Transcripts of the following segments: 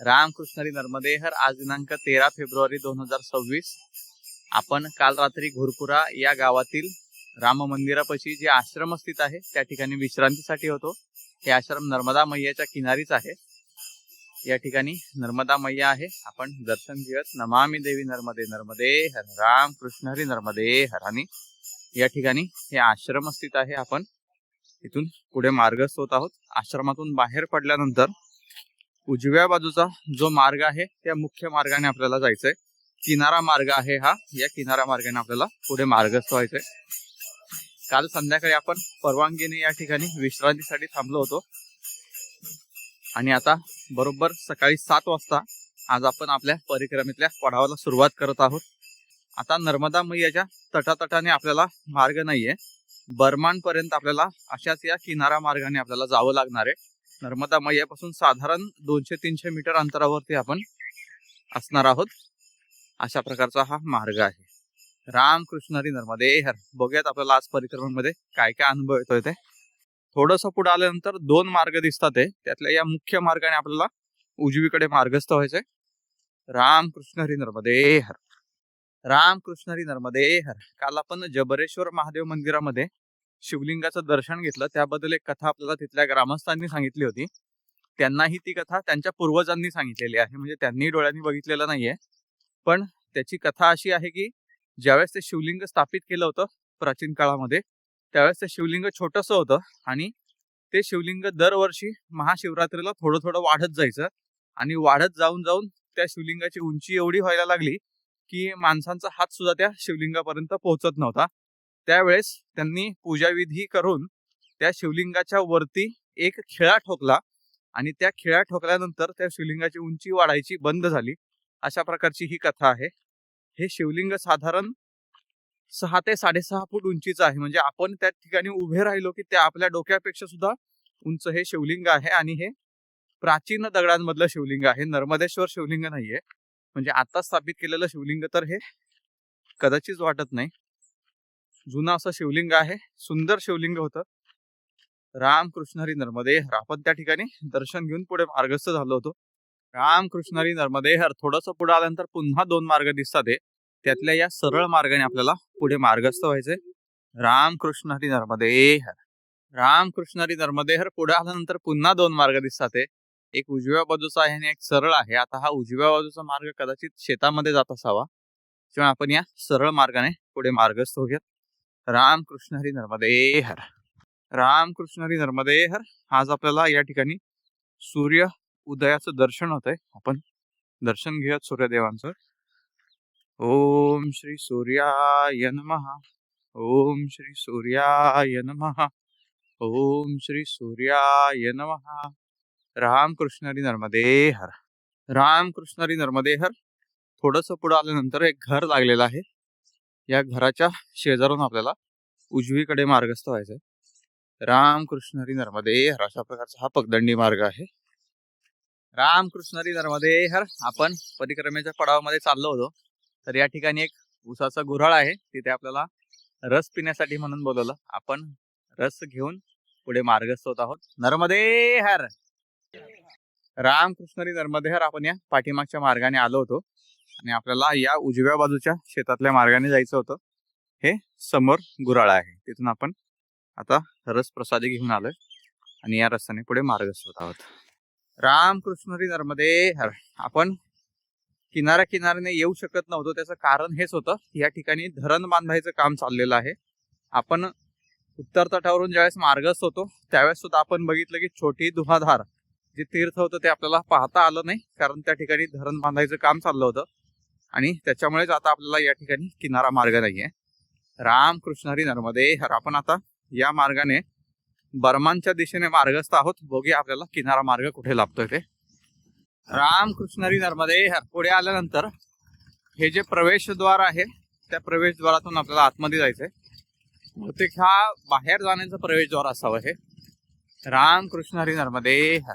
रामकृष्णरी नर्मदेहर आज दिनांक तेरा फेब्रुवारी दोन हजार सव्वीस. आपण काल रात्री घोरपुरा या गावातील राम मंदिरापाशी जे आश्रम स्थित आहे त्या ठिकाणी विश्रांतीसाठी होतो. हे आश्रम नर्मदा मैयाच्या किनारीच आहे. या ठिकाणी नर्मदा मैया आहे. आपण दर्शन घेत नमामी देवी नर्मदे नर्मदे हर राम कृष्ण हरी नर्मदे हर आणि. या ठिकाणी हे आश्रम स्थित आहे. आपण इथून पुढे मार्गस्थ होत आहोत. आश्रमातून बाहेर पडल्यानंतर उजव्या बाजूचा जो मार्ग आहे त्या मुख्य मार्गाने आपल्याला जायचंय. किनारा मार्ग आहे हा. या किनारा मार्गाने आपल्याला पुढे मार्गस्थ व्हायचंय. काल संध्याकाळी आपण परवानगीने या ठिकाणी विश्रांतीसाठी थांबलो होतो. आणि आता बरोबर सकाळी सात वाजता आज आपण आपल्या परिक्रमेतल्या पडावाला सुरुवात करत आहोत. आता नर्मदा मैयाच्या तटातटाने आपल्याला मार्ग नाहीये. बर्मानपर्यंत आपल्याला अशाच या किनारा मार्गाने आपल्याला जावं लागणार आहे. नर्मदा मैयापासून साधारण दोनशे तीनशे मीटर अंतरावरती आपण असणार आहोत. अशा प्रकारचा हा मार्ग आहे. रामकृष्ण हरी नर्मदे. हर. बघूयात आपल्याला आज परिक्रमेमध्ये काय काय अनुभव येतोय ते. थोडस पुढे आल्यानंतर दोन मार्ग दिसतात ते. त्यातल्या या मुख्य मार्गाने आपल्याला उजवीकडे मार्गस्थ व्हायचंय. रामकृष्ण हरी नर्मदे. हर. रामकृष्ण हरी नर्मदे. हर. काल आपण जबरेश्वर महादेव मंदिरामध्ये शिवलिंगाचं दर्शन घेतलं. त्याबद्दल एक कथा आपल्याला तिथल्या ग्रामस्थांनी सांगितली होती. त्यांनाही ती कथा त्यांच्या पूर्वजांनी सांगितलेली आहे. म्हणजे त्यांनी डोळ्यांनी बघितलेलं नाहीये. पण त्याची कथा अशी आहे की ज्यावेळेस ते शिवलिंग स्थापित केलं होतं प्राचीन काळामध्ये त्यावेळेस ते शिवलिंग छोटंसं होतं आणि ते शिवलिंग दरवर्षी महाशिवरात्रीला थोडं थोडं वाढत जायचं आणि वाढत जाऊन जाऊन त्या शिवलिंगाची उंची एवढी व्हायला लागली की माणसांचा हात सुद्धा त्या शिवलिंगापर्यंत पोहोचत नव्हता. त्यावेळेस त्यांनी पूजाविधी करून त्या शिवलिंगाच्या वरती एक खिळा ठोकला आणि त्या खिळा ठोकल्यानंतर त्या शिवलिंगाची उंची वाढायची बंद झाली. अशा प्रकारची ही कथा आहे. हे शिवलिंग साधारण सहा ते साडेसहा फूट उंचीचं आहे. म्हणजे आपण त्या ठिकाणी उभे राहिलो की त्या आपल्या डोक्यापेक्षा सुद्धा उंच हे शिवलिंग आहे आणि हे प्राचीन दगडांमधलं शिवलिंग आहे. नर्मदेश्वर शिवलिंग नाहीये. म्हणजे आता स्थापित केलेलं शिवलिंग तर हे कदाचित वाटत नाही. जुनं असं शिवलिंग आहे. सुंदर शिवलिंग होतं. राम कृष्णहरी नर्मदे आपण त्या ठिकाणी दर्शन घेऊन पुढे मार्गस्थ झालो होतो. राम कृष्णहरी नर्मदे हर थोडस पुढे आल्यानंतर पुन्हा दोन मार्ग दिसतात त्यातल्या या सरळ मार्गाने आपल्याला पुढे मार्गस्थ व्हायचंय. रामकृष्ण हरी नर्मदे हर रामकृष्ण हरी नर्मदे हर पुढे आल्यानंतर पुन्हा दोन मार्ग दिसतात एक उजव्या बाजूचा आहे आणि एक सरळ आहे. आता हा उजव्या बाजूचा मार्ग कदाचित शेतामध्ये जात असावा. किंवा आपण या सरळ मार्गाने पुढे मार्गस्थ होऊयात. रामकृष्ण हरी नर्मदे हर रामकृष्ण हरी नर्मदे हर आज आपल्याला या ठिकाणी सूर्य उदयाचं दर्शन होतंय. आपण दर्शन घेऊयात सूर्यदेवांचं. ओम श्री सूर्याय नमः. ओम श्री सूर्याय नमः. ओम श्री सूर्याय नमः. रामकृष्ण हरी नर्मदे हर रामकृष्ण हरी नर्मदे हर थोडस पुढं आल्यानंतर एक घर लागलेलं आहे. या घराच्या शेजारून आपल्याला उजवीकडे मार्गस्थ व्हायचंय. रामकृष्ण हरी नर्मदे हर अशा प्रकारचा हा पगदंडी मार्ग आहे. रामकृष्ण हरी नर्मदे हर आपण परिक्रमेच्या पडावामध्ये चाललो होतो. तर या ठिकाणी एक उसाचा गुऱ्हाळ आहे. तिथे आपल्याला रस पिण्यासाठी म्हणून बोलवलं. आपण रस घेऊन पुढे मार्गस्थ होत आहोत. नर्मदे हर रामकृष्णरी नर्मदे हर आपण या पाठीमागच्या मार्गाने आलो होतो. आणि आपल्याला या उजव्या बाजूच्या शेतातल्या मार्गाने जायचं होतं. हे समोर गुराळ आहे. तिथून आपण आता रस प्रसादी घेऊन आलोय आणि या रस्त्याने पुढे मार्गस्थ होत आहोत. रामकृष्ण हरी नर्मदे. हर आपण किनाऱ्या किनाऱ्याने येऊ शकत नव्हतो. त्याचं कारण हेच होतं या ठिकाणी धरण बांधायचं काम चाललेलं आहे. आपण उत्तर तटावरून ज्यावेळेस मार्गस्थ होतो त्यावेळेस सुद्धा आपण बघितलं की छोटी धुवाधार जे तीर्थ होतं ते आपल्याला पाहता आलं नाही. कारण त्या ठिकाणी धरण बांधायचं काम चाललं होतं. आणि त्याच्यामुळेच आता आपल्याला या ठिकाणी किनारा मार्ग नाहीये. रामकृष्ण हरी नर्मदे हर. आपण आता या मार्गाने बर्मांच्या दिशेने मार्गस्थ आहोत. बघूया आपल्याला किनारा मार्ग कुठे लाभतोय ते. रामकृष्ण हरी नर्मदे हर. पुढे आल्यानंतर हे जे प्रवेशद्वार आहे त्या प्रवेशद्वारातून आपल्याला आतमध्ये जायचंय. बहुतेक हा बाहेर जाण्याचं प्रवेशद्वार असावं हे. रामकृष्ण हरी नर्मदे हर.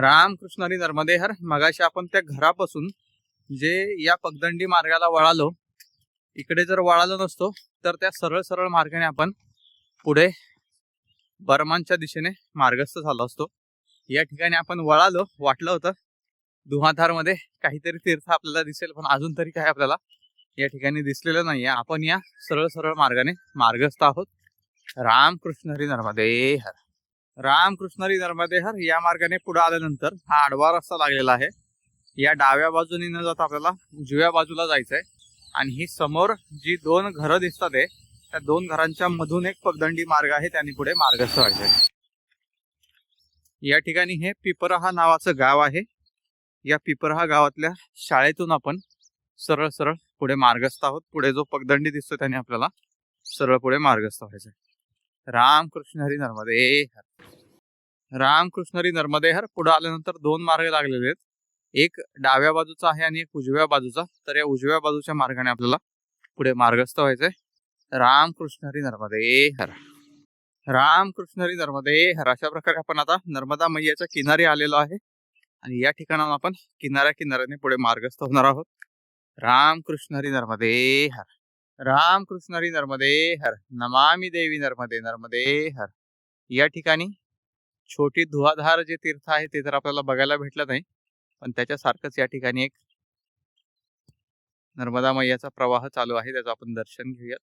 रामकृष्ण हरी नर्मदे हर. मगाशी आपण त्या घरापासून जे या पगदंडी मार्गाला वळालो इकडे जर वळालो नसतो तर त्या सरळ सरळ मार्गाने आपण पुढे बर्मांच्या दिशेने मार्गस्थ झालो असतो. या ठिकाणी आपण वळालो वाटलं होतं धुवाधारमध्ये काहीतरी तीर्थ आपल्याला दिसेल पण अजून तरी काय आपल्याला या ठिकाणी दिसलेलं नाहीये. आपण या सरळ सरळ मार्गाने मार्गस्थ आहोत. रामकृष्ण हरी नर्मदे हर. रामकृष्ण हरी नर्मदे हर या मार्गाने पुढे आल्यानंतर हा आडवा रस्ता लागलेला आहे. या डाव्या बाजूने न जाता आपल्याला उजव्या बाजूला जायचंय. आणि ही समोर जी दोन घरं दिसतात आहे त्या दोन घरांच्या मधून एक पगदंडी मार्ग आहे त्यांनी पुढे मार्गस्थ व्हायचंय. या ठिकाणी हे पिपरहा नावाचं गाव आहे. या पिपरहा गावातल्या शाळेतून आपण सरळ सरळ पुढे मार्गस्थ आहोत. पुढे जो पगदंडी दिसतो त्याने आपल्याला सरळ पुढे मार्गस्थ व्हायचंय. रामकृष्ण हरी नर्मदे हर. रामकृष्ण हरी नर्मदे हर पुढे आल्यानंतर दोन मार्ग लागलेले आहेत. एक डाव्या बाजूचा आहे आणि एक उजव्या बाजूचा. तर या उजव्या बाजूच्या मार्गाने आपल्याला पुढे मार्गस्थ व्हायचंय. रामकृष्ण हरी नर्मदे हर. रामकृष्ण हरी नर्मदे हर अशा प्रकारे आपण आता नर्मदा मैयाच्या किनारी आलेलो आहे. आणि या ठिकाणाहून आपण किनाऱ्या किनाऱ्याने पुढे मार्गस्थ होणार आहोत. रामकृष्ण हरी नर्मदे हर. रामकृष्ण हरी नर्मदे हर. नमामी देवी नर्मदे नर्मदे हर. या ठिकाणी छोटी धुवाधार जे तीर्थ आहे ते तर आपल्याला बघायला भेटलं नाही. पण त्याच्यासारखंच या ठिकाणी एक नर्मदा मैयाचा प्रवाह चालू आहे त्याचं आपण दर्शन घेऊयात.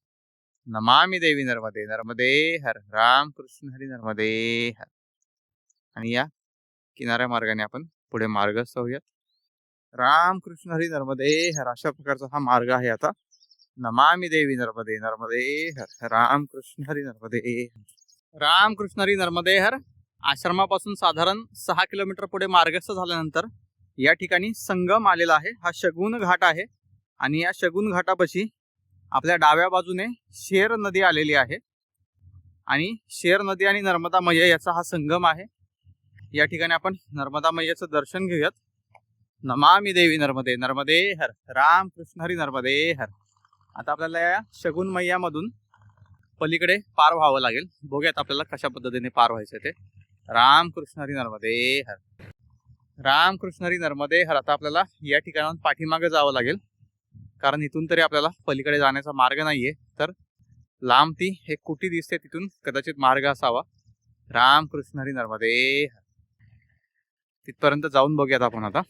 नमामि देवी नर्मदे नर्मदे हर रामकृष्ण हरी नर्मदे हर. आणि या किनाऱ्या मार्गाने आपण पुढे मार्गस्थ होऊयात रामकृष्ण हरी नर्मदे हर अशा प्रकारचा हा मार्ग आहे आता. नमामि देवी नर्मदे नर्मदे हर रामकृष्ण हरी नर्मदे हर. रामकृष्ण हरी नर्मदे हर आश्रमापासून साधारण सहा किलोमीटर पुढे मार्गस्थ झाल्यानंतर या ठिकाणी संगम आलेला आहे. हा शगुन घाट आहे आणि या शगुन घाटापाशी आपल्या डाव्या बाजूने शेर नदी आलेली आहे आणि शेर नदी आणि नर्मदा मैया याचा हा संगम आहे. या ठिकाणी आपण नर्मदा मैयाचं दर्शन घेऊयात. नमामी देवी नर्मदे नर्मदे हर. राम कृष्ण हरी नर्मदे हर. आता आपल्याला या शगुन मैयामधून पलीकडे पार व्हावं लागेल. बघूयात आपल्याला कशा पद्धतीने पार व्हायचं ते. राम कृष्ण हरी नर्मदे हर. रामकृष्णरी नर्मदे हर आता आपल्याला या ठिकाणाहून पाठीमागे जावं लागेल. कारण इथून तरी आपल्याला पलीकडे जाण्याचा मार्ग नाहीये. तर लांब ती एक कुटी दिसते तिथून कदाचित मार्ग असावा. रामकृष्णरी हरी नर्मदे हर तिथपर्यंत जाऊन बघूयात आपण आता.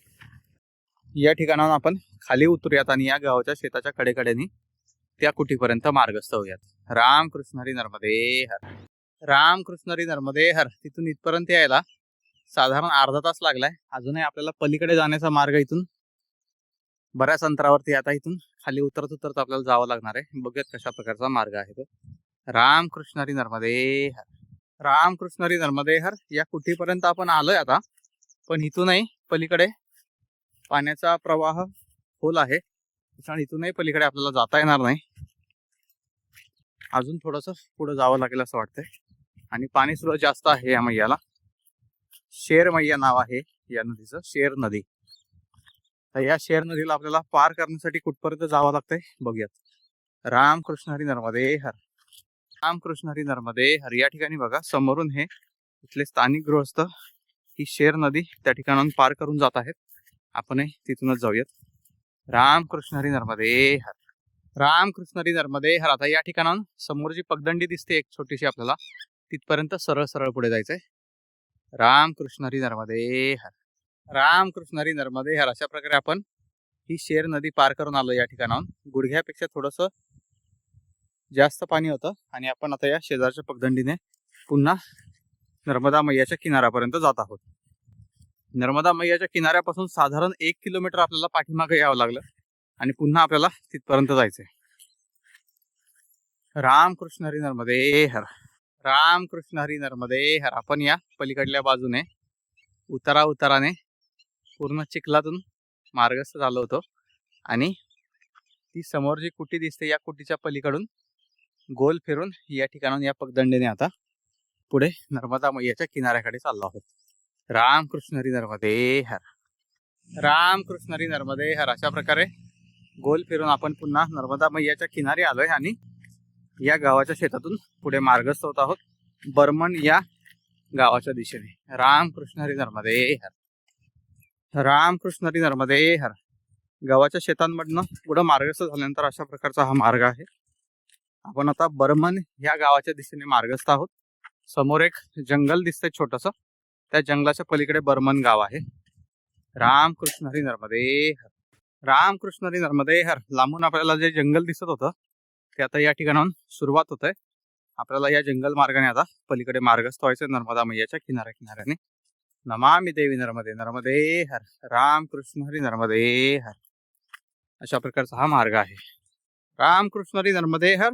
या ठिकाणाहून आपण खाली उतरूयात आणि या गावाच्या शेताच्या कडेकडेने त्या कुटीपर्यंत मार्गस्थ होऊयात. रामकृष्णरी हरी नर्मदे हर. रामकृष्णरी नर्मदे हर. तिथून इथपर्यंत यायला साधारण अर्धा तास लागलाय. अजूनही आपल्याला पलीकडे जाण्याचा मार्ग इथून बऱ्याच अंतरावरती आता इथून. खाली उतरत उतरत आपल्याला जावं लागणार आहे. बघूयात कशा प्रकारचा मार्ग आहे तो. रामकृष्णरी नर्मदे हर रामकृष्णरी नर्मदे हर या कुठेपर्यंत आपण आलोय आता? पण इथूनही पलीकडे पाण्याचा प्रवाह खोल आहे. त्याच्यामुळे इथूनही पलीकडे आपल्याला जाता येणार नाही. अजून थोडस पुढे जावं लागेल असं वाटतंय. आणि पाणी सुद्धा जास्त आहे या मैयाला. शेर मैया नाव आहे या नदीचं शेर नदी. तर या शेर नदीला आपल्याला पार करण्यासाठी कुठपर्यंत जावं लागतंय? बघूयात. रामकृष्ण हरी नर्मदे हर. रामकृष्ण हरी नर्मदे हर. या ठिकाणी बघा समोरून हे इथले स्थानिक गृहस्थ ही शेर नदी त्या ठिकाणाहून पार करून जात आहेत. आपण तिथूनच जाऊयात. रामकृष्ण हरी नर्मदे हर. रामकृष्ण हरी नर्मदे हर. आता या ठिकाणाहून समोर जी पगदंडी दिसते एक छोटीशी आपल्याला तिथपर्यंत सरळ सरळ पुढे जायचंय. रामकृष्ण हरी नर्मदे हर. रामकृष्ण हरी नर्मदे हर. अशा प्रकारे आपण ही शेर नदी पार करून आलो या ठिकाणाहून. गुडघ्यापेक्षा थोडस जास्त पाणी होतं आणि आपण आता या शेजारच्या पगदंडीने पुन्हा नर्मदा मैयाच्या किनाऱ्यापर्यंत जात आहोत. नर्मदा मैयाच्या किनाऱ्यापासून साधारण एक किलोमीटर आपल्याला पाठीमागे यावं लागलं आणि पुन्हा आपल्याला तिथपर्यंत जायचंय. रामकृष्ण हरी नर्मदे हर. रामकृष्ण हरी नर्मदे हर आपण या पलीकडल्या बाजूने. उतारा उताराने पूर्ण चिखलातून मार्गस्थ झालो होतो. आणि ती समोर जी कुटी दिसते या कुटीच्या पलीकडून गोल फिरून या ठिकाणाहून या पगदंडीने आता पुढे नर्मदा मैयाच्या किनाऱ्याकडे चाललो आहोत. रामकृष्ण हरी नर्मदे हर. रामकृष्ण हरी नर्मदे हर. अशा प्रकारे गोल फिरून आपण पुन्हा नर्मदा मैयाच्या किनारी आलोय आणि या गावाच्या शेतातून पुढे मार्गस्थ होत आहोत. बर्मन या गावाच्या दिशेने. रामकृष्ण हरी नर्मदे हर. रामकृष्ण हरी नर्मदे हर. गावाच्या शेतांमधनं पुढं मार्गस्थ झाल्यानंतर अशा प्रकारचा हा मार्ग आहे. आपण आता बर्मन या गावाच्या दिशेने मार्गस्थ आहोत. समोर एक जंगल दिसतंय छोटस. त्या जंगलाच्या पलीकडे बर्मन गाव आहे. रामकृष्ण हरी नर्मदे हर. रामकृष्ण हरी नर्मदे हर. लांबून आपल्याला जे जंगल दिसत होतं ते आता या ठिकाणाहून सुरुवात होत आहे आपल्याला या जंगल मार्गाने आता पलीकडे मार्गस्थ व्हायचं नर्मदा मैयाच्या किनाऱ्या किनाऱ्याने नमामि देवी नर्मदे नर्मदे हर. रामकृष्ण हरी नर्मदे हर. अशा प्रकारचा हा मार्ग आहे. रामकृष्ण हरी नर्मदे हर.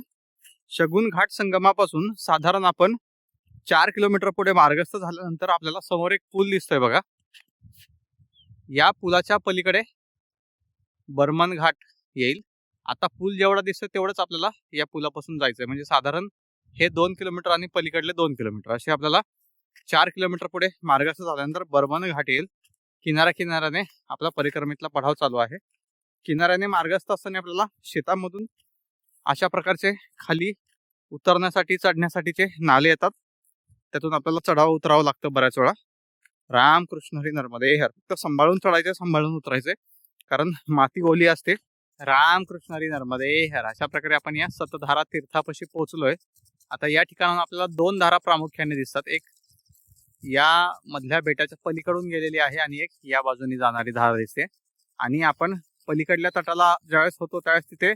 शगुन घाट संगमापासून साधारण आपण चार किलोमीटर पुढे मार्गस्थ झाल्यानंतर आपल्याला समोर एक पूल दिसतोय बघा. या पुलाच्या पलीकडे बर्मन घाट येईल. आता पूल जेवढा दिसतोय तेवढंच आपल्याला या पुलापासून जायचंय. म्हणजे साधारण हे दोन किलोमीटर आणि पलीकडले दोन किलोमीटर. असे आपल्याला चार किलोमीटर पुढे मार्गस्थ झाल्यानंतर बर्मन घाट येईल. किनाऱ्या किनाऱ्याने आपला परिक्रमेतला पढाव चालू आहे. किनाऱ्याने मार्गस्थ असताना आपल्याला शेतामधून अशा प्रकारचे खाली उतरण्यासाठी चढण्यासाठीचे नाले येतात त्यातून आपल्याला चढावं उतरावं लागतं बऱ्याच वेळा. रामकृष्ण हरी नर्मदे हर फक्त सांभाळून चढायचे सांभाळून उतरायचे. कारण माती ओली असते. रामकृष्ण हरी नर्मदे हर अशा प्रकारे आपण या सतधारा तीर्थापाशी पोहोचलोय. आता या ठिकाणाहून आपल्याला दोन धारा प्रामुख्याने दिसतात. एक या मधल्या बेटाच्या पलीकडून गेलेली आहे आणि एक या बाजूनी जाणारी धारा दिसते. आणि आपण पलीकडल्या तटाला ज्यावेळेस होतो त्यावेळेस तिथे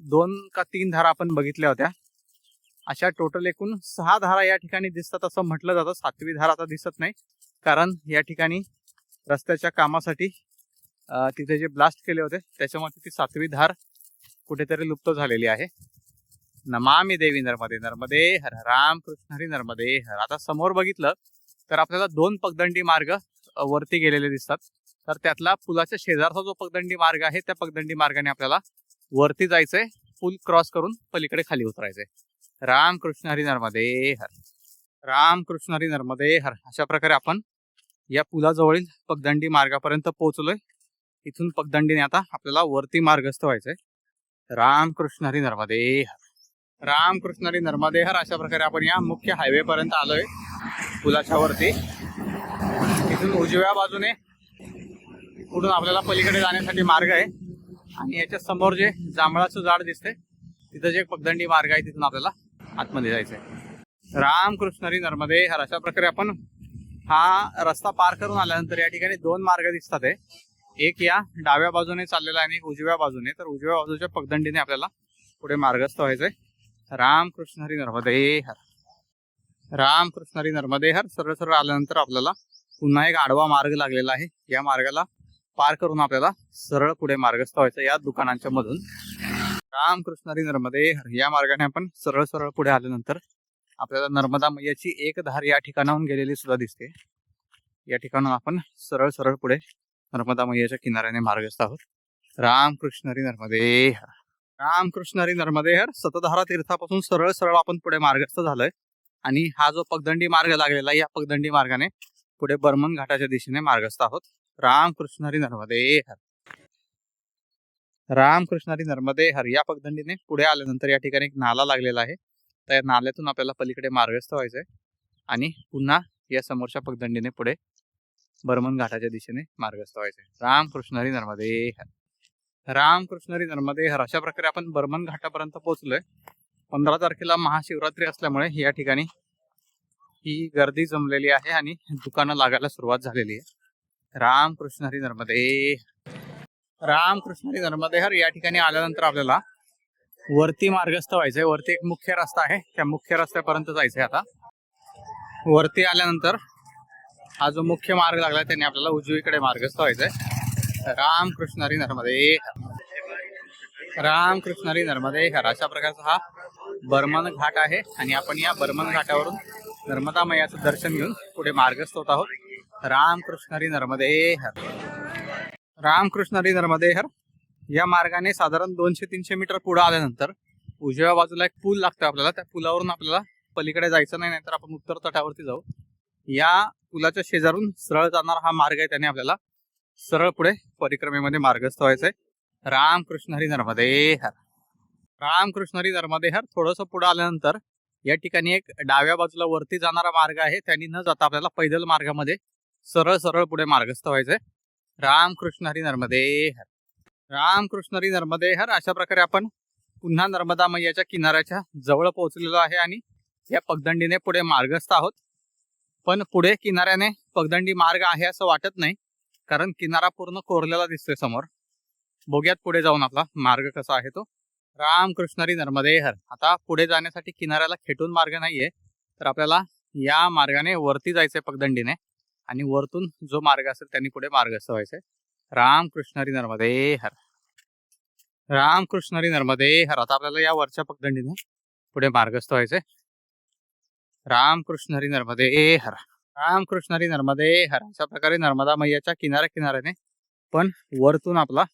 दोन का तीन धारा आपण बघितल्या होत्या. अशा टोटल एकूण सहा धारा या ठिकाणी दिसतात असं म्हटलं जातं. सातवी धारा आता दिसत नाही. कारण या ठिकाणी रस्त्याच्या कामासाठी तिथे जे ब्लास्ट केले होते त्याच्यामध्ये ती सातवी धार कुठेतरी लुप्त झालेली आहे. नमामी देवी नर्मदे नर्मदे हर रामकृष्ण हरी नर्मदे हर. आता समोर बघितलं तर आपल्याला दोन पगदंडी मार्ग वरती गेलेले दिसतात. तर त्यातला पुलाच्या शेजारचा जो पगदंडी मार्ग आहे त्या पगदंडी मार्गाने आपल्याला वरती जायचंय. पूल क्रॉस करून पलीकडे खाली उतरायचंय. रामकृष्ण हरी नर्मदे हर. रामकृष्ण हरी नर्मदे हर. अशा प्रकारे आपण या पुलाजवळील पगदंडी मार्गापर्यंत पोहोचलोय. इथून पगदंडीने आता आपल्याला वरती मार्गस्थ व्हायचंय. रामकृष्ण हरी नर्मदे हर रामकृष्ण हरी नर्मदे हर अशा प्रकारे आपण या मुख्य हायवे पर्यंत आलोय. पुलाच्या वरती. इथून उजव्या बाजूने कुठून आपल्याला पलीकडे जाण्यासाठी मार्ग आहे. आणि याच्या समोर जे जांभळाचं झाड दिसतंय तिथं जे पगदंडी मार्ग आहे तिथून आपल्याला आतमध्ये जायचंय. रामकृष्ण हरी नर्मदे हर अशा प्रकारे आपण हा रस्ता पार करून आल्यानंतर या ठिकाणी दोन मार्ग दिसतात आहे. एक या डाव्या बाजूने चाललेला आहे आणि एक उजव्या बाजूने. तर उजव्या बाजूच्या पगदंडीने आपल्याला पुढे मार्गस्थ व्हायचंय. रामकृष्ण हरी नर्मदे हर. रामकृष्ण हरी नर्मदे हर. सरळ सरळ आल्यानंतर आपल्याला पुन्हा एक आडवा मार्ग लागलेला आहे. या मार्गाला पार करून आपल्याला सरळ पुढे मार्गस्थ व्हायचं या दुकानांच्या मधून. रामकृष्ण हरी नर्मदे हर. या मार्गाने आपण सरळ सरळ पुढे आल्यानंतर आपल्याला नर्मदा मैयाची एक धार या ठिकाणाहून गेलेली सुद्धा दिसते. या ठिकाणाहून आपण सरळ सरळ पुढे नर्मदा मैयाच्या किनाऱ्याने मार्गस्थ आहोत. रामकृष्ण हरी नर्मदे हर रामकृष्ण हरी नर्मदे हर सतधारा तीर्थापासून सरळ सरळ आपण पुढे मार्गस्थ झालोय. आणि हा जो पगदंडी मार्ग लागलेला या पगदंडी मार्गाने पुढे बर्मन घाटाच्या दिशेने मार्गस्थ आहोत. रामकृष्ण हरी नर्मदे हर रामकृष्ण हरी नर्मदे हर या पगदंडीने पुढे आल्यानंतर या ठिकाणी एक नाला लागलेला आहे. त्या नाल्यातून आपल्याला पलीकडे मार्गस्थ व्हायचंय. आणि पुन्हा या समोरच्या पगदंडीने पुढे बर्मन घाटाच्या दिशेने मार्गस्थ व्हायचे रामकृष्ण हरी. नर्मदे राम रामकृष्ण नर्मदे हर. अशा प्रकारे आपण बर्मन घाटापर्यंत पोहोचलोय. पंधरा तारखेला महाशिवरात्री असल्यामुळे या ठिकाणी ही गर्दी जमलेली आहे आणि दुकानं लागायला सुरुवात झालेली आहे. राम कृष्णहरी नर्मदे राम कृष्णहरी नर्मदे हर. या ठिकाणी आल्यानंतर आपल्याला वरती मार्गस्थ व्हायचंय वरती एक मुख्य रस्ता आहे. त्या मुख्य रस्त्यापर्यंत जायचंय आता. वरती आल्यानंतर हा जो मुख्य मार्ग लागला त्याने आपल्याला उजवीकडे मार्गस्थ व्हायचंय राम कृष्णरी नर्मदे राम कृष्णरी नर्मदे हर अशा प्रकारचा हा बर्मन घाट आहे. आणि आपण या बर्मन घाटावरून नर्मदा मैयाचं दर्शन घेऊन पुढे मार्गस्थ होत आहोत. राम कृष्णरी नर्मदे हर रामकृष्णरी नर्मदे हर या मार्गाने साधारण दोनशे तीनशे मीटर पुढे आल्यानंतर उजव्या बाजूला एक पूल लागतो आपल्याला. त्या पुलावरून आपल्याला पलीकडे जायचं नाही नाहीतर आपण उत्तर तटावरती जाऊ. या पुलाच्या शेजारून सरळ जाणारा हा मार्ग आहे त्याने आपल्याला सरळ पुढे परिक्रमेमध्ये मार्गस्थ व्हायचंय रामकृष्ण हरी नर्मदे हर. रामकृष्ण हरी नर्मदे हर. थोडस पुढे आल्यानंतर या ठिकाणी एक डाव्या बाजूला वरती जाणारा मार्ग आहे. त्यांनी न जाता आपल्याला पैदल मार्गामध्ये सरळ सरळ पुढे मार्गस्थ व्हायचंय रामकृष्ण हरी नर्मदे हर. रामकृष्ण हरी नर्मदे हर. अशा प्रकारे आपण पुन्हा नर्मदा मैयाच्या किनाऱ्याच्या जवळ पोहोचलेलो आहे आणि या पगदंडीने पुढे मार्गस्थ आहोत. पण पुढे किनाऱ्याने पगदंडी मार्ग आहे असं वाटत नाही कारण किनारा पूर्ण कोरलेला दिसतोय समोर. बघूयात पुढे जाऊन आपला मार्ग कसा आहे तो. रामकृष्णरी नर्मदे हर. आता पुढे जाण्यासाठी किनाऱ्याला खेटून मार्ग नाहीये तर आपल्याला या मार्गाने वरती जायचंय पगदंडीने आणि वरतून जो मार्ग असेल त्यांनी पुढे मार्गस्थ व्हायचंय रामकृष्णरी नर्मदे हर. रामकृष्णरी नर्मदे हर. आता आपल्याला या वरच्या पगदंडीने पुढे मार्गस्थ व्हायचंय रामकृष्णारी नर्मदे हर. रामकृष्णारी नर्मदे हर. अशा प्रकारे नर्मदा मैयाच्या किनाऱ्या किनाऱ्याने पण वरतून आपला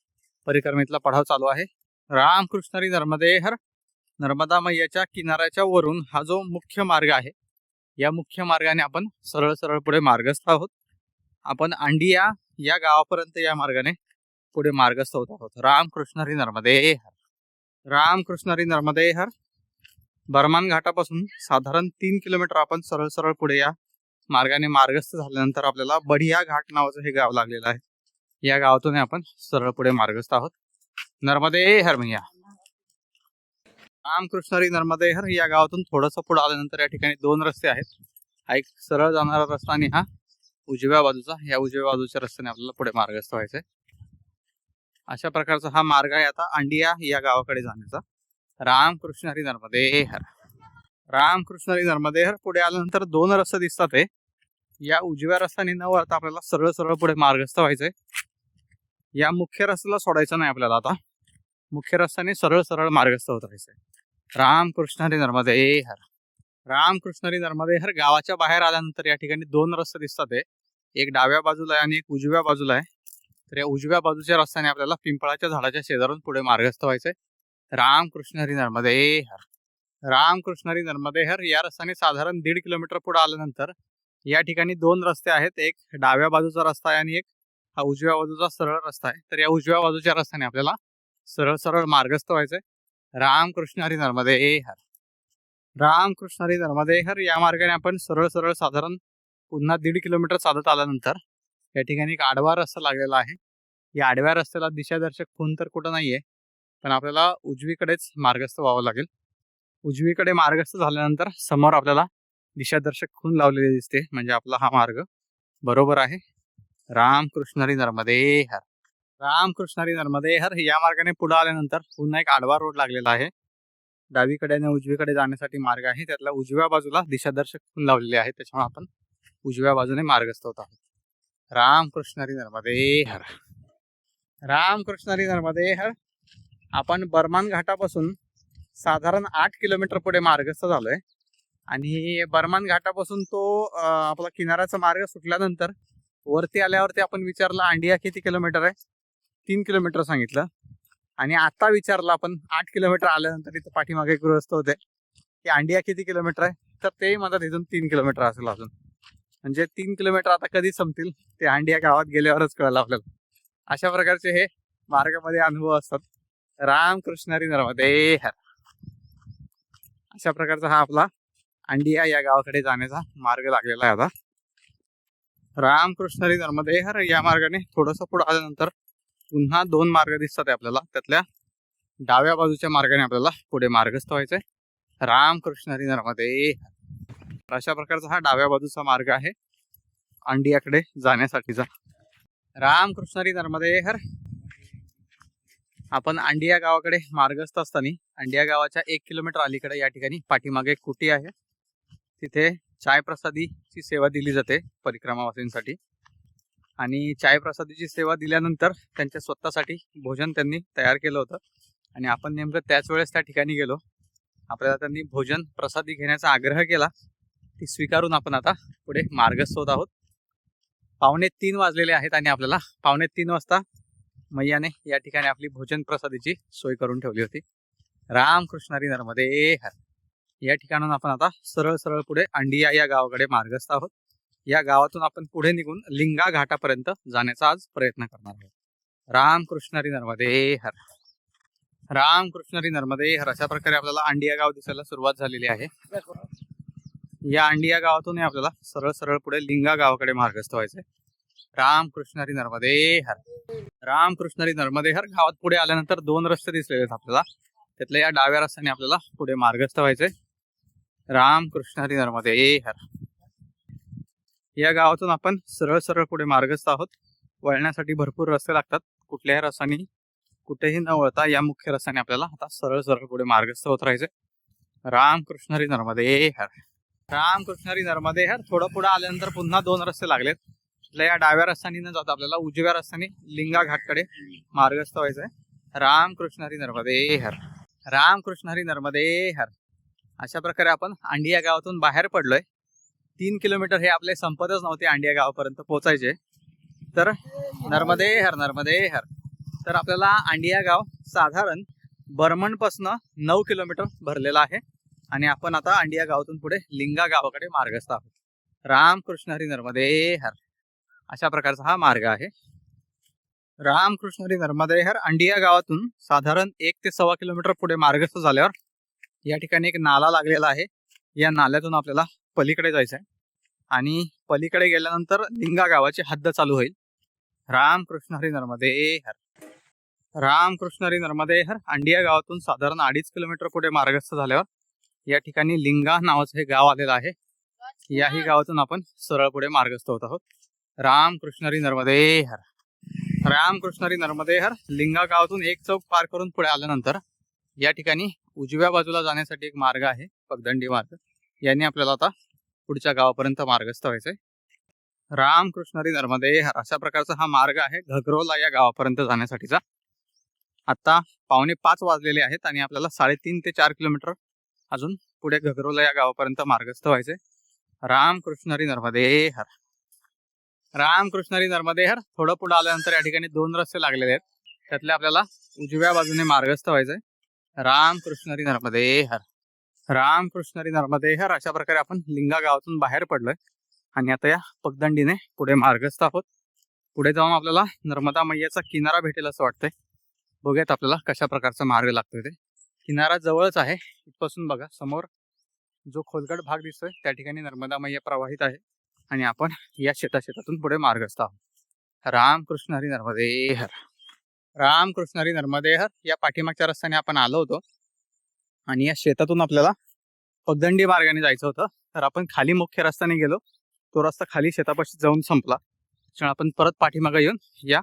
परिक्रमेतला पढाव चालू आहे. रामकृष्णारी नर्मदे हर. नर्मदा मैयाच्या किनाऱ्याच्या वरून हा जो मुख्य मार्ग आहे या मुख्य मार्गाने आपण सरळ सरळ पुढे मार्गस्थ आहोत. आपण अंडिया या गावापर्यंत या मार्गाने पुढे मार्गस्थ होत आहोत. रामकृष्णारी नर्मदे हर. रामकृष्णारी नर्मदे हर. बर्मान घाटापासून साधारण तीन किलोमीटर आपण सरळ सरळ पुढे या मार्गाने मार्गस्थ झाल्यानंतर आपल्याला बढिया घाट नावाचं हे गाव लागलेलं आहे. या गावातून आपण सरळ पुढे मार्गस्थ आहोत. नर्मदे हर मैया रामकृष्णारी नर्मदे हर या गावातून थोडंसं पुढे आल्यानंतर या ठिकाणी दोन रस्ते आहेत. हा एक सरळ जाणारा रस्ता आणि हा उजव्या बाजूचा. या उजव्या बाजूच्या रस्त्याने आपल्याला पुढे मार्गस्थ व्हायचंय. अशा प्रकारचा हा मार्ग आहे आता अंडिया या गावाकडे जाण्याचा. रामकृष्णारी नर्मदे हर. रामकृष्णारी नर्मदे हर पुढे आल्यानंतर दोन रस्ते दिसतात हे. या उजव्या रस्त्याने न वळता आपल्याला सरळ सरळ पुढे मार्गस्थ व्हायचंय. या मुख्य रस्त्याला सोडायचं नाही आपल्याला आता. मुख्य रस्त्याने सरळ सरळ मार्गस्थ होत राहायचंय. रामकृष्णारी नर्मदे हर. रामकृष्णारी नर्मदे हर गावाच्या बाहेर आल्यानंतर या ठिकाणी दोन रस्ते दिसतात हे. एक डाव्या बाजूला आहे आणि एक उजव्या बाजूला आहे. तर या उजव्या बाजूच्या रस्त्याने आपल्याला पिंपळाच्या झाडाच्या शेजारून पुढे मार्गस्थ व्हायचंय. रामकृष्णारी नर्मदे हर. रामकृष्णारी नर्मदे हर या रस्त्याने साधारण दीड किलोमीटर पुढे आल्यानंतर या ठिकाणी दोन रस्ते आहेत. एक डाव्या बाजूचा रस्ता आहे आणि एक हा उजव्या बाजूचा सरळ रस्ता आहे. तर या उजव्या बाजूच्या रस्त्याने आपल्याला सरळ सरळ मार्गस्थ व्हायचंय. रामकृष्णहरी नर्मदे हर. रामकृष्णारी नर्मदे हर या मार्गाने आपण सरळ सरळ साधारण पुन्हा दीड किलोमीटर चालत आल्यानंतर या ठिकाणी एक आडवा रस्ता लागलेला आहे. या आडव्या रस्त्याला दिशादर्शक खून तर कुठं नाहीये. पण आपल्याला उजवीकडेच मार्गस्थ व्हावं लागेल. उजवीकडे मार्गस्थ झाल्यानंतर समोर आपल्याला दिशादर्शक खून लावलेले दिसते म्हणजे आपला हा मार्ग बरोबर आहे. रामकृष्णरी नर्मदे हर. रामकृष्णरी नर्मदे हर या मार्गाने पुढे आल्यानंतर पुन्हा एक आडवा रोड लागलेला आहे. डावीकडे आणि उजवीकडे जाण्यासाठी मार्ग आहे. त्यातल्या उजव्या बाजूला दिशादर्शक खून लावलेले आहे त्याच्यामुळे आपण उजव्या बाजूने मार्गस्थ होत आहोत. रामकृष्णरी नर्मदे हर. रामकृष्णरी नर्मदे हर. आपण बर्मान घाटापासून साधारण आठ किलोमीटर पुढे मार्गस्थ झालोय. आणि बर्मान घाटापासून तो आपला किनाऱ्याचा मार्ग सुटल्यानंतर वरती आल्यावरती आपण विचारलं अंडिया किती किलोमीटर आहे? तीन किलोमीटर सांगितलं. आणि आता विचारलं आपण आठ किलोमीटर आल्यानंतर इथं पाठीमागे गृहस्थ होते की अंडिया किती किलोमीटर आहे? तर ते म्हणतात इथून तीन किलोमीटर असेल अजून. म्हणजे तीन किलोमीटर आता कधी संपतील ते अंडिया गावात गेल्यावरच कळलं आपल्याला अशा प्रकारचे हे मार्गामध्ये अनुभव असतात. रामकृष्णारी नर्मदे हर अशा प्रकारचा हा आपला अंडिया या गावाकडे जाण्याचा मार्ग लागलेला आहे आता. रामकृष्णरी नर्मदे हर या मार्गाने थोडंसं पुढे आल्यानंतर पुन्हा दोन मार्ग दिसतात आहे आपल्याला. त्यातल्या डाव्या बाजूच्या मार्गाने आपल्याला पुढे मार्गस्थ व्हायचंय. रामकृष्णरी नर्मदे हर. अशा प्रकारचा हा डाव्या बाजूचा मार्ग आहे अंडियाकडे जाण्यासाठीचा. रामकृष्णरी नर्मदे हर आपण अंडिया गावाकडे मार्गस्थ असताना अंडिया गावाच्या एक किलोमीटर अलीकडे या ठिकाणी पाठीमागे एक कुटी आहे. तिथे चाय प्रसादीची सेवा दिली जाते परिक्रमावासींसाठी. आणि चाय प्रसादीची सेवा दिल्यानंतर त्यांच्या स्वतःसाठी भोजन त्यांनी तयार केलं होतं. आणि आपण नेमकं त्याच वेळेस त्या ठिकाणी गेलो. आपल्याला त्यांनी भोजन प्रसादी घेण्याचा आग्रह केला. ती स्वीकारून आपण आता पुढे मार्गस्थ होत आहोत. पावणे तीन वाजलेले आहेत आणि आपल्याला पावणे तीन वाजता मैयाने या ठिकाणी आपली भोजन प्रसादीची सोय करून ठेवली होती. रामकृष्णारी नर्मदे हर. या ठिकाणाहून आपण आता सरळ सरळ पुढे अंडिया या गावाकडे मार्गस्थ आहोत. या गावातून आपण पुढे निघून लिंगा घाटापर्यंत जाण्याचा आज प्रयत्न करणार आहोत. रामकृष्णारी नर्मदे हर. रामकृष्णारी नर्मदे हर अशा प्रकारे आपल्याला अंडिया गाव दिसायला सुरुवात झालेली आहे. या अंडिया गावातून आपल्याला सरळ सरळ पुढे लिंगा गावाकडे मार्गस्थ व्हायचंय. रामकृष्णारी नर्मदे हर. रामकृष्णारी नर्मदे हर गावात पुढे आल्यानंतर दोन रस्ते दिसलेले आहेत आपल्याला. त्यातल्या या डाव्या रस्त्याने आपल्याला पुढे मार्गस्थ व्हायचंय. रामकृष्णारी नर्मदे हर. या गावातून आपण सरळ सरळ पुढे मार्गस्थ आहोत. वळण्यासाठी भरपूर रस्ते लागतात. कुठल्याही रस्त्याने कुठेही न वळता या मुख्य रस्त्याने आपल्याला आता सरळ सरळ पुढे मार्गस्थ होत राहायचे रामकृष्णहरी नर्मदे हर. रामकृष्ण हरी नर्मदे हर थोडं पुढे आल्यानंतर पुन्हा दोन रस्ते लागलेत. आपल्या या डाव्या रस्त्याने न जाता आपल्याला उजव्या रस्त्याने लिंगा घाटकडे मार्गस्थ व्हायचंय. रामकृष्ण हरी नर्मदे हर. रामकृष्ण हरी नर्मदे हर. अशा प्रकारे आपण अंडिया गावातून बाहेर पडलोय. तीन किलोमीटर हे आपले संपतच नव्हते अंडिया गावापर्यंत पोहोचायचे तर नर्मदे हर नर्मदे हर. तर आपल्याला अंडिया गाव साधारण बर्मणपासनं नऊ किलोमीटर भरलेलं आहे. आणि आपण आता अंडिया गावातून पुढे लिंगा गावाकडे मार्गस्थ आहोत. रामकृष्ण हरी नर्मदे हर. अशा प्रकारचा हा मार्ग आहे. रामकृष्ण हरी नर्मदेहर अंडिया गावातून साधारण एक ते सव्वा किलोमीटर पुढे मार्गस्थ झाल्यावर या ठिकाणी एक नाला लागलेला आहे. या नाल्यातून आपल्याला पलीकडे जायचं आहे. आणि पलीकडे गेल्यानंतर लिंगा गावाची हद्द चालू होईल. रामकृष्ण हरी नर्मदे हर रामकृष्ण हरी नर्मदे हर अंडिया गावातून साधारण अडीच किलोमीटर पुढे मार्गस्थ झाल्यावर या ठिकाणी लिंगा नावाचं हे गाव आलेलं आहे. याही गावातून आपण सरळ पुढे मार्गस्थ होत आहोत. राम कृष्णरी नर्मदे हर. रामकृष्णरी नर्मदेहर नर्मदे हर. लिंगा गावातून एक चौक पार करून पुढे आल्यानंतर या ठिकाणी उजव्या बाजूला जाण्यासाठी एक मार्ग आहे पगदंडी मार्ग. याने आपल्याला आता पुढच्या गावापर्यंत मार्गस्थ व्हायचंय. रामकृष्णरी नर्मदे हर. अशा प्रकारचा हा मार्ग आहे घगरोला या गावापर्यंत जाण्यासाठीचा. आता पावणे पाच वाजलेले आहेत आणि आपल्याला साडेतीन ते चार किलोमीटर अजून पुढे घगरोला या गावापर्यंत मार्गस्थ व्हायचंय. रामकृष्ण नर्मदेहर नर्मदे नर्मदेहर थोडं पुढे आल्यानंतर या ठिकाणी दोन रस्ते लागलेले आहेत. त्यातले आपल्याला उजव्या बाजूने मार्गस्थ व्हायचंय. रामकृष्णरी नर्मदे हर रामकृष्ण नर्मदे हर अशा प्रकारे आपण लिंगा गावातून बाहेर पडलोय. आणि आता या पगदंडीने पुढे मार्गस्थ आहोत. पुढे जाऊन आपल्याला नर्मदा मैयाचा किनारा भेटेल असं वाटतंय. बघूयात आपल्याला कशा प्रकारचा मार्ग लागतोय ते. किनारा जवळच आहे. इथपासून बघा समोर जो खोलगट भाग दिसतोय त्या ठिकाणी नर्मदा मैया प्रवाहित आहे. आणि आपण या शेता शेतातून पुढे मार्गस्थ आहोत. रामकृष्ण हरी नर्मदे हर रामकृष्ण हरी नर्मदे हर या पाठीमागच्या रस्त्याने आपण आलो होतो. आणि या शेतातून आपल्याला पगदंडी मार्गाने जायचं होतं. तर आपण खाली मुख्य रस्त्याने गेलो. तो रस्ता खाली शेतापाशी जाऊन संपला. त्यामुळे आपण परत पाठीमागे येऊन या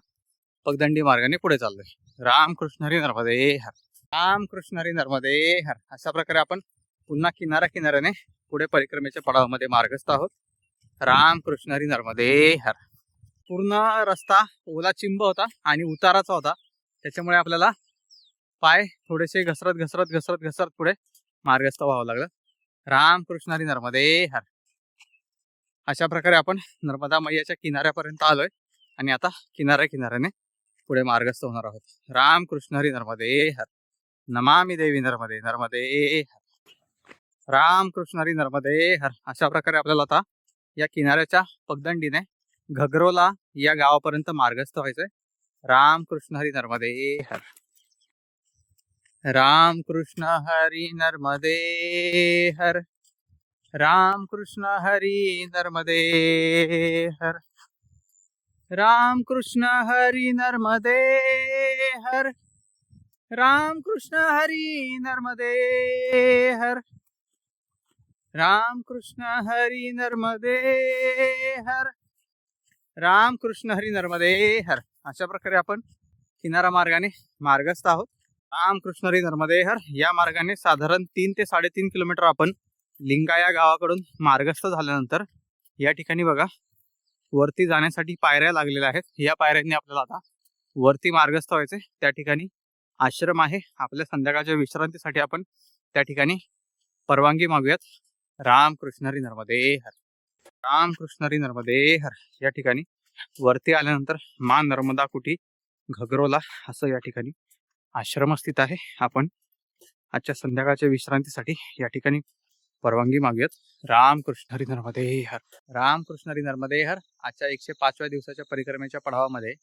पगदंडी मार्गाने पुढे चाललोय. रामकृष्ण हरी नर्मदे हर रामकृष्ण हरी नर्मदे हर अशा प्रकारे आपण पुन्हा किनारा किनाऱ्याने पुढे परिक्रमेच्या पडावामध्ये मार्गस्थ आहोत. रामकृष्ण हरी नर्मदे हर पूर्ण रस्ता ओला चिंब होता आणि उताराचा होता. त्याच्यामुळे आपल्याला पाय थोडेसे घसरत घसरत घसरत घसरत पुढे मार्गस्थ व्हावं लागलं. रामकृष्ण हरी नर्मदे हर. अशा प्रकारे आपण नर्मदा मैयाच्या किनाऱ्यापर्यंत आलोय आणि आता किनाऱ्या किनाऱ्याने पुढे मार्गस्थ होणार आहोत. रामकृष्ण हरी नर्मदे हर. नमामी देवी नर्मदे नर्मदे. हर. रामकृष्ण हरी नर्मदे हर. अशा प्रकारे आपल्याला आता या किनाऱ्याच्या पगदंडीने घगरोला या गावापर्यंत मार्गस्थ व्हायचंय. रामकृष्ण हरी नर्मदे हर रामकृष्ण हरी नर्मदे हर. रामकृष्ण हरी नर्मदे हर. रामकृष्ण हरी नर्मदे हर. रामकृष्ण हरी नर्मदे हर. रामकृष्ण हरी नर्मदे हर. रामकृष्ण हरी नर्मदे हर. अशा प्रकारे आपण किनारा मार्गाने मार्गस्थ आहोत. रामकृष्ण हरी नर्मदे हर. या मार्गाने साधारण तीन ते साडेतीन किलोमीटर आपण लिंगा या गावाकडून मार्गस्थ झाल्यानंतर या ठिकाणी बघा वरती जाण्यासाठी पायऱ्या लागलेल्या आहेत. या पायऱ्यांनी आपल्याला आता वरती मार्गस्थ व्हायचे त्या ठिकाणी आश्रम आहे. आपल्या संध्याकाळच्या विश्रांतीसाठी आपण त्या ठिकाणी परवानगी मागूयात. रामकृष्ण हरी नर्मदे हर. रामकृष्ण हरी नर्मदे हर. या ठिकाणी वरती आल्यानंतर मा नर्मदा कुटी घगरोला असं या ठिकाणी आश्रम स्थित आहे. आपण आजच्या संध्याकाळच्या विश्रांतीसाठी या ठिकाणी परवानगी मागूयात. रामकृष्ण हरी नर्मदे हर. रामकृष्णरी नर्मदे हर. आजच्या एकशे पाचव्या दिवसाच्या परिक्रमेच्या पडावामध्ये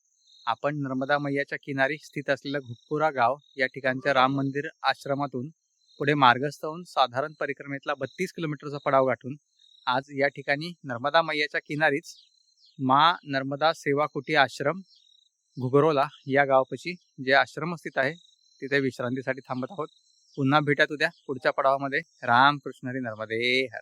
आपण नर्मदा मैयाच्या किनारी स्थित असलेलं घुप्पुरा गाव या ठिकाणच्या राम मंदिर आश्रमातून पुढे मार्गस्थ होऊन साधारण परिक्रमेतला बत्तीस किलोमीटरचा पडाव गाठून आज या ठिकाणी नर्मदा मैयाच्या किनारीच मा नर्मदा सेवा कुटी आश्रम घुगरोला या गावापाशी जे आश्रम स्थित आहे तिथे विश्रांतीसाठी थांबत आहोत. पुन्हा भेटत उद्या पुढच्या पडावामध्ये. रामकृष्ण हरी नर्मदे हर.